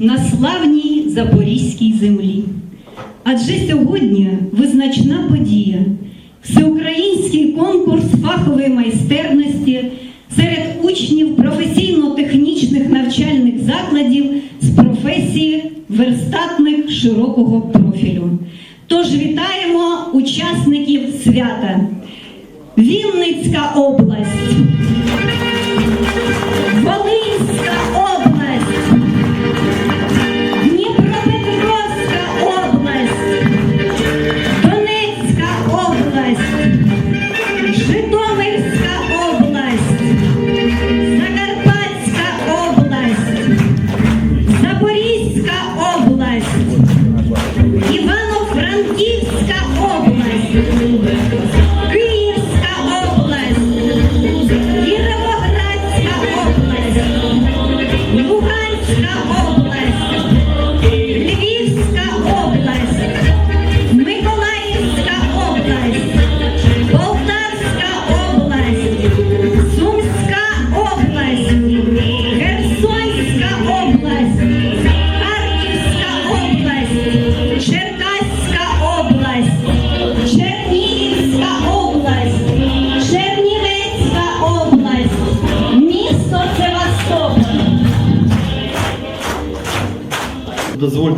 на славній запорізькій землі. Адже сьогодні визначна подія всеукраїнський конкурс фахової майстерності серед учнів професійно-технічних навчальних закладів з професії верстатник широкого профілю. Тож вітаємо учасників свята. Вінницька область, Луганська область,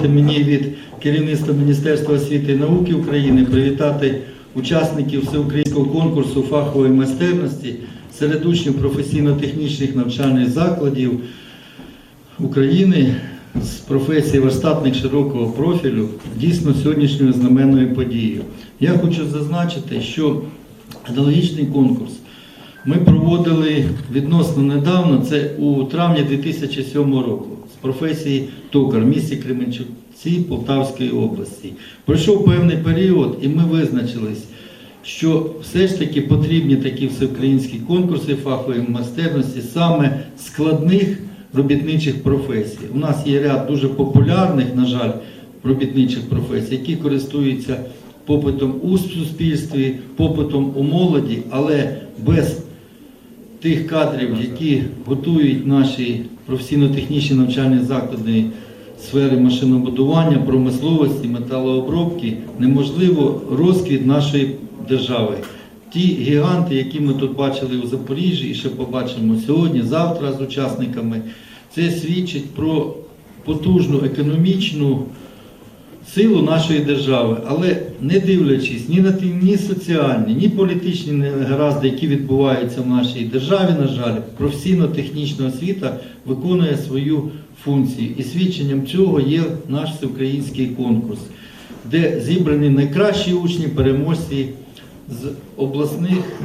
Дозвольте мені від керівництва Міністерства освіти і науки України привітати учасників всеукраїнського конкурсу фахової майстерності серед учнів професійно-технічних навчальних закладів України з професії верстатник широкого профілю дійсно сьогоднішньою знаменною подією. Я хочу зазначити, що аналогічний конкурс ми проводили відносно недавно, це у травні 2007 року, професії токар в місті Кременчуці Полтавської області. Пройшов певний період, і ми визначились, що все ж таки потрібні такі всеукраїнські конкурси фахової майстерності саме складних робітничих професій. У нас є ряд дуже популярних, на жаль, робітничих професій, які користуються попитом у суспільстві, попитом у молоді, але без тих кадрів, які готують наші професійно-технічні навчальні заклади сфери машинобудування, промисловості, металообробки, неможливо розквіт нашої держави. Ті гіганти, які ми тут бачили у Запоріжжі і ще побачимо сьогодні, завтра з учасниками, це свідчить про потужну економічну силу нашої держави, але не дивлячись ні на ті, ні соціальні, ні політичні негаразди, які відбуваються в нашій державі, на жаль, професійно-технічна освіта виконує свою функцію. І свідченням цього є наш всеукраїнський конкурс, де зібрані найкращі учні, переможці з обласних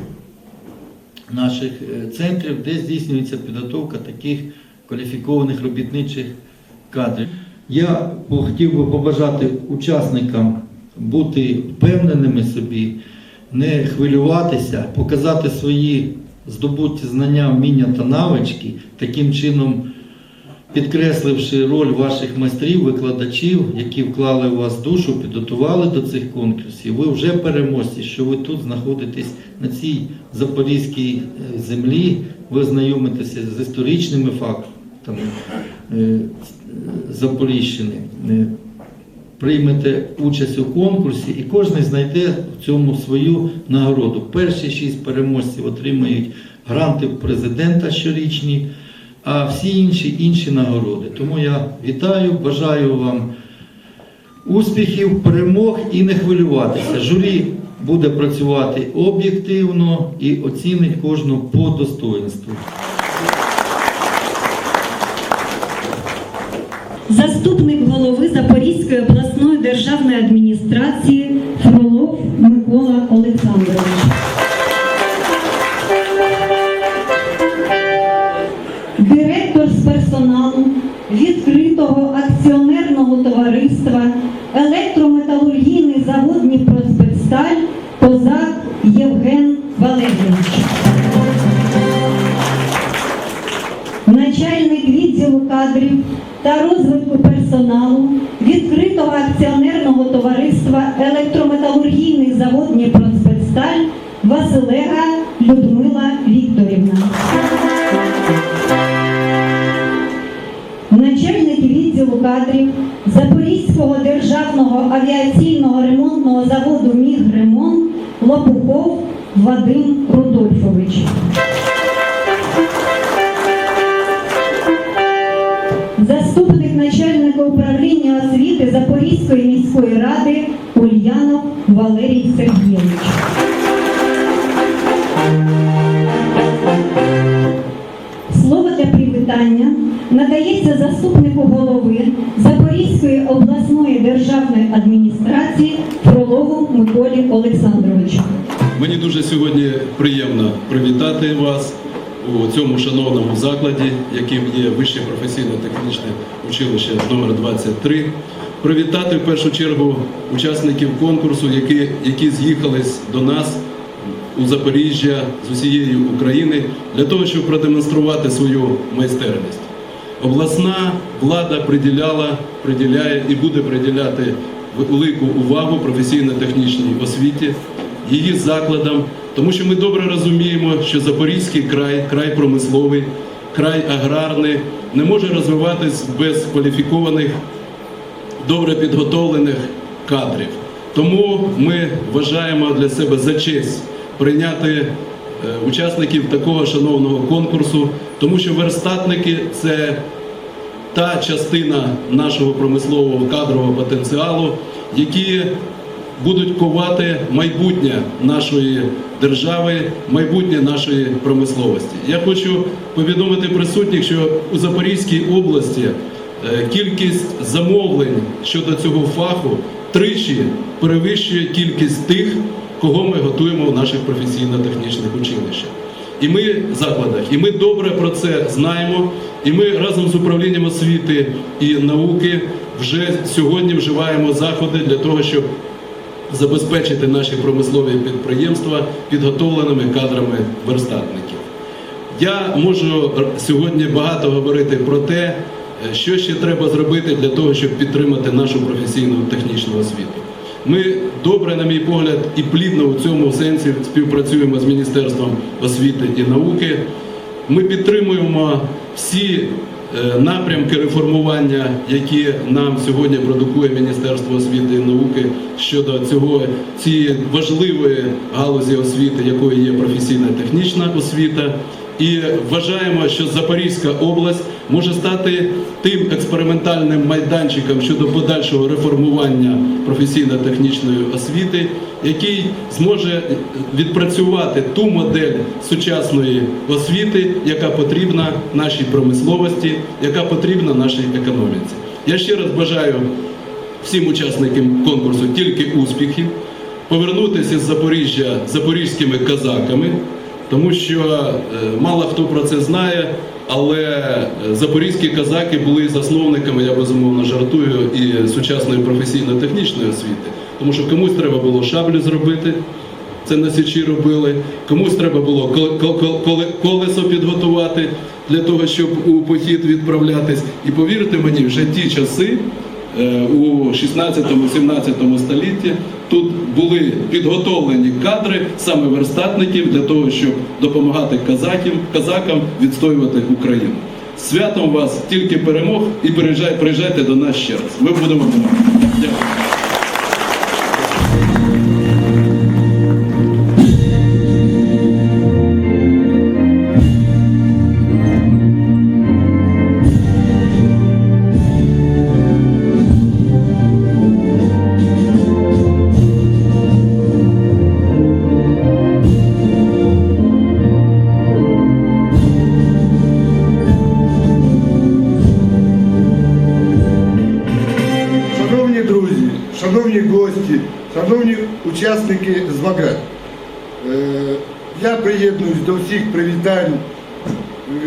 наших е, центрів, де здійснюється підготовка таких кваліфікованих робітничих кадрів. Я хотів би побажати учасникам бути впевненими собі, не хвилюватися, показати свої здобуті знання, вміння та навички, таким чином підкресливши роль ваших майстрів, викладачів, які вклали у вас душу, підготували до цих конкурсів. Ви вже переможці, що ви тут знаходитесь на цій запорізькій е, землі, ви знайомитеся з історичними фактами Запоріжщини. Е, Приймете участь у конкурсі, і кожен знайде в цьому свою нагороду. Перші шість переможців отримають гранти президента щорічні, а всі інші інші нагороди. Тому я вітаю, бажаю вам успіхів, перемог і не хвилюватися. Журі буде працювати об'єктивно і оцінить кожного по достоинству. Заступник голови Запорізької обласної державної адміністрації Фролов Микола Олександрович. Директор з персоналу відкритого акціонерного товариства електрометалургійний завод Дніпроспецсталь Козак Євген Валерійович. начальник відділу кадрів та розвитку персоналу відкритого акціонерного товариства електрометалургійний завод Дніпроспецсталь Василега Людмила Вікторівна. Начальник відділу кадрів Запорізького державного авіаційного ремонтного заводу «Мігремонт» Лопухов Вадим Рудольфович. Запорізької міської ради Ульянов Валерій Сергійович. Слово для привітання надається заступнику голови Запорізької обласної державної адміністрації Фролову Миколі Олександровичу. Мені дуже сьогодні приємно привітати вас у цьому шановному закладі, яким є Вище професійно-технічне училище номер 23 Привітати в першу чергу учасників конкурсу, які, які з'їхались до нас у Запоріжжя з усієї України для того, щоб продемонструвати свою майстерність. Обласна влада приділяла, приділяє і буде приділяти велику увагу професійно-технічній освіті, її закладам, тому що ми добре розуміємо, що Запорізький край, край промисловий, край аграрний, не може розвиватись без кваліфікованих, добре підготовлених кадрів. Тому ми вважаємо для себе за честь прийняти е, учасників такого шановного конкурсу, тому що верстатники це та частина нашого промислового кадрового потенціалу, які будуть ковати майбутнє нашої держави, майбутнє нашої промисловості. Я хочу повідомити присутніх, що у Запорізькій області кількість замовлень щодо цього фаху тричі перевищує кількість тих, кого ми готуємо в наших професійно-технічних училищах. І ми в закладах, і ми добре про це знаємо. І ми разом з управлінням освіти і науки вже сьогодні вживаємо заходи для того, щоб забезпечити наші промислові підприємства підготовленими кадрами верстатників. Я можу сьогодні багато говорити про те, е, що ще треба зробити для того, щоб підтримати нашу професійну технічну освіту. Ми добре, на мій погляд, і плідно у цьому сенсі співпрацюємо з Міністерством освіти і науки. Ми підтримуємо всі е, напрямки реформування, які нам сьогодні продукує Міністерство освіти і науки щодо цього цієї важливої галузі освіти, якою є професійна технічна освіта. І вважаємо, що Запорізька область може стати тим експериментальним майданчиком щодо подальшого реформування професійно-технічної освіти, який зможе відпрацювати ту модель сучасної освіти, яка потрібна нашій промисловості, яка потрібна нашій економіці. Я ще раз бажаю всім учасникам конкурсу тільки успіхів, повернутися з Запоріжжя запорізькими казаками, тому що е, мало хто про це знає, але е, запорізькі казаки були засновниками, я безумовно жартую, і сучасної професійно-технічної освіти, тому що комусь треба було шаблю зробити. Це на січі робили. Комусь треба було кол- кол- кол- коле- колесо підготувати для того, щоб у похід відправлятись. І повірте мені, вже ті часи у 16-17 столітті тут були підготовлені кадри саме верстатників для того, щоб допомагати казаків, казакам відстоювати Україну. Святом вас тільки перемог і приїжджай- приїжджайте до нас ще раз. Ми будемо допомагати. Дякую. Шановні гості, шановні учасники змагань, е, я приєднуюсь до всіх привітань,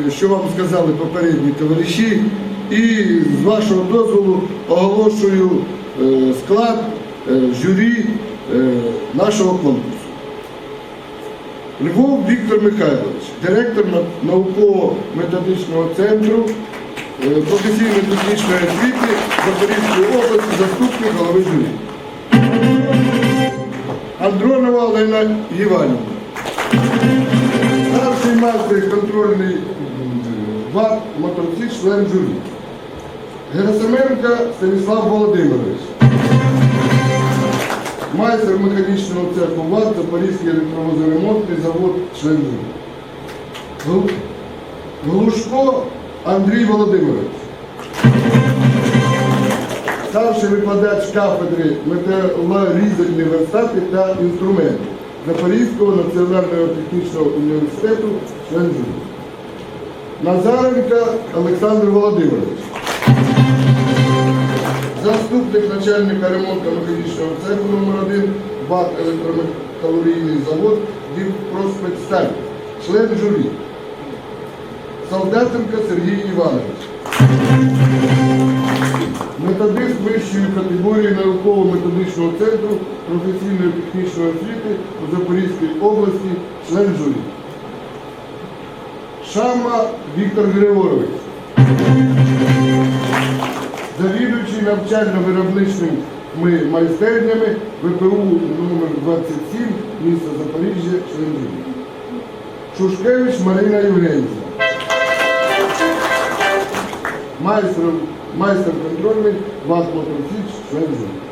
е, що вам сказали попередні товариші, і з вашого дозволу оголошую е, склад журі нашого конкурсу. Львов Віктор Михайлович, директор науково-методичного центру професійно-технічної освіти Запорізької області, заступник голови журі. Андронова Олена Іванівна. Старший майстер контрольний м, ВАТ мотоцикл член журі. Герасименко Станіслав Володимирович. майстер механічного цеху ВАЗ, Запорізький електровозоремонтний завод Швензу. Глушко Андрій Володимирович. Старший викладач кафедри металорізальні верстати та інструменти Запорізького національного технічного університету Швензу. Назаренко Олександр Володимирович. Заступник начальника ремонту механічного цеху номер 1 БАК електрометалургійний завод Дівпроспецсталь, член журі. Солдатенко Сергій Іванович. Методист вищої категорії науково-методичного центру професійної технічної освіти у Запорізькій області, член журі. Шама Віктор Григорович. Завідуючий навчально-виробничними майстернями ВПУ номер 27 міста Запоріжжя, член журі. Шушкевич Марина Євгенівна. Майстер, майстер контрольний ВАЗ Моторсіч, член журі.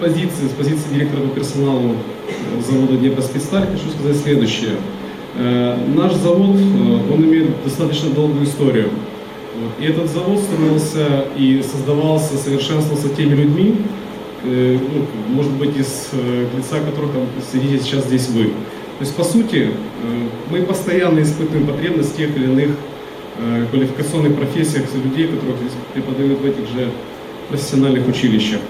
Позиции, с позиции директора по персоналу э, завода Днепроспецсталь хочу сказать следующее. Э, Наш завод, э, он имеет достаточно долгую историю. И этот завод строился и создавался, совершенствовался теми людьми, ну, может быть, из лица которых там сидите сейчас здесь вы. То есть, по сути, мы постоянно испытываем потребность тех или иных квалификационных профессиях людей, которых здесь преподают в этих же профессиональных училищах.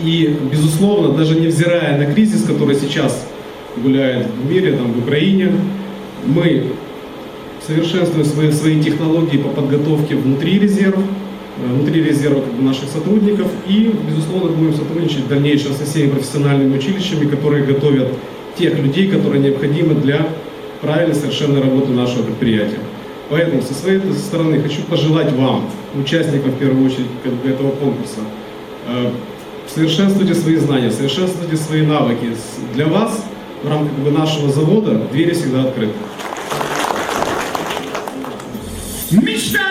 И, безусловно, даже невзирая на кризис, который сейчас гуляет в мире, там, в Украине, мы совершенствуем свои, свои технологии по подготовке внутри резерв, э, внутри резерва наших сотрудников и, безусловно, будем сотрудничать в дальнейшем со всеми профессиональными училищами, которые готовят тех людей, которые необходимы для правильной совершенной работы нашего предприятия. Поэтому со своей стороны хочу пожелать вам, участникам в первую очередь этого конкурса, э, совершенствуйте свои знания, совершенствуйте свои навыки. С- Для вас в рамках как бы, нашего завода двери всегда открыты. Мечта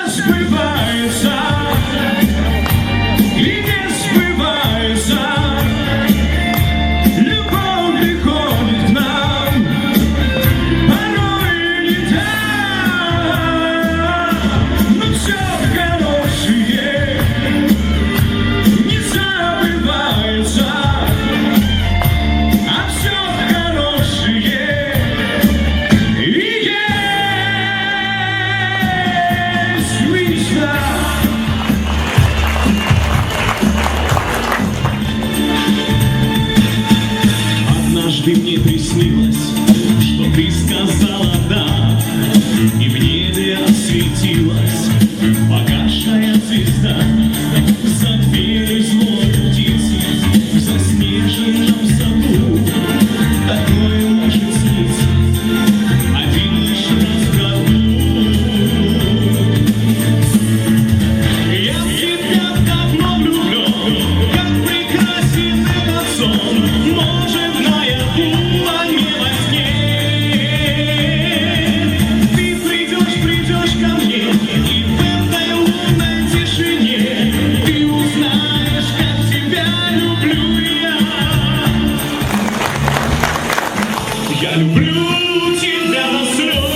Blue till down slow.